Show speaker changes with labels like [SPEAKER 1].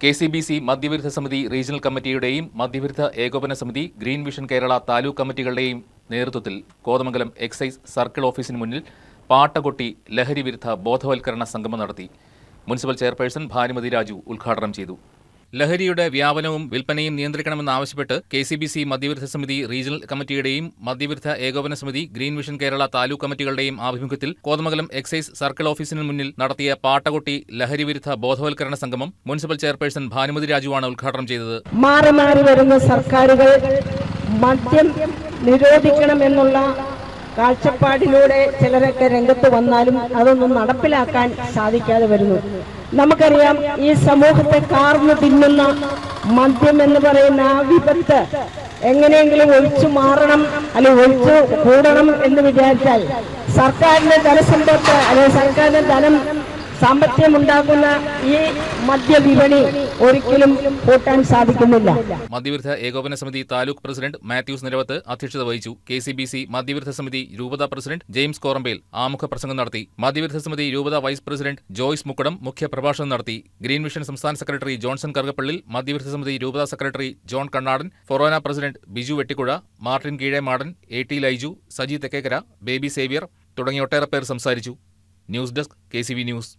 [SPEAKER 1] K C B C മദ്യവിരുദ്ധ സമിതി regional കമ്മിറ്റിയുടെയും മദ്യവിരുദ്ധ ഏകോപന സമിതി ഗ്രീൻ വിഷൻ കേരള താലൂക്ക് കമ്മിറ്റികളുടെയും നേതൃത്വത്തിൽ കോതമംഗലം എക്സൈസ് സർക്കിൾ ഓഫീസിന് മുന്നിൽ പാട്ടകൊട്ടി ലഹരി വിരുദ്ധ ബോധവൽക്കരണ സംഗമം നടത്തി. മുനിസിപ്പൽ ചെയർപേഴ്സൺ ഭാനുമതി രാജു ഉദ്ഘാടനം ചെയ്തു. ലഹരിയുടെ വ്യാപനവും വിൽപ്പനയും നിയന്ത്രിക്കണമെന്നാവശ്യപ്പെട്ട് കെ സി ബി സി മദ്യവിരുദ്ധ സമിതി റീജിയണൽ കമ്മിറ്റിയുടെയും മദ്യവിരുദ്ധ ഏകോപന സമിതി ഗ്രീൻ വിഷൻ കേരള താലൂക്ക് കമ്മിറ്റികളുടെയും ആഭിമുഖ്യത്തിൽ കോതമംഗലം എക്സൈസ് സർക്കിൾ ഓഫീസിന് മുന്നിൽ നടത്തിയ പാട്ടകൊട്ടി ലഹരി വിരുദ്ധ ബോധവൽക്കരണ സംഗമം മുനിസിപ്പൽ ചെയർപേഴ്സൺ ഭാനുമതി രാജുവാണ് ഉദ്ഘാടനം ചെയ്തത്.
[SPEAKER 2] മാറി മാറി വരുന്ന സർക്കാരുകൾ മദ്യം നിരോധിക്കണമെന്നുള്ള കാഴ്ചപ്പാടിലൂടെ ചിലരൊക്കെ രംഗത്ത് വന്നാലും അതൊന്നും നടപ്പിലാക്കാൻ സാധിക്കാതെ വരുന്നു. നമുക്കറിയാം ഈ സമൂഹത്തെ കാർന്നു തിന്നുന്ന മദ്യം എന്ന് പറയുന്ന ആ വിപത്ത് എങ്ങനെയെങ്കിലും ഒഴിച്ചു മാറണം അല്ലെ ഒഴിച്ചു കൂടണം എന്ന് വിചാരിച്ചാൽ സർക്കാരിന്റെ ധനസമ്പത്ത് അല്ലെങ്കിൽ സർക്കാരിന്റെ ധനം സാമ്പത്തികം ഈ മദ്യവിപണി ഒരിക്കലും കൂട്ടാൻ സാധിക്കുന്നില്ല.
[SPEAKER 1] മദ്യവിരുദ്ധ ഏകോപന സമിതി താലൂക്ക് പ്രസിഡന്റ് മാത്യൂസ് നിരവത്ത് അധ്യക്ഷത വഹിച്ചു. കെ സി ബി സി മദ്യവിരുദ്ധ സമിതി രൂപത പ്രസിഡന്റ് ജെയിംസ് കോറമ്പേൽ ആമുഖ പ്രസംഗം നടത്തി. മദ്യവിരുദ്ധ സമിതി രൂപത വൈസ് പ്രസിഡന്റ് ജോയ്സ് മുക്കടം മുഖ്യപ്രഭാഷണം നടത്തി. ഗ്രീൻ മിഷൻ സംസ്ഥാന സെക്രട്ടറി ജോൺസൺ കറുകപ്പള്ളിൽ മദ്യവിരുദ്ധ സമിതി രൂപത secretary John Kannadan forane president Biju Vettikuzha Martin Keezhemadan A T Laiju Saji Thekkekara Baby Xavier തുടങ്ങിയ ഒട്ടേറെ പേർ സംസാരിച്ചു. News desk K news.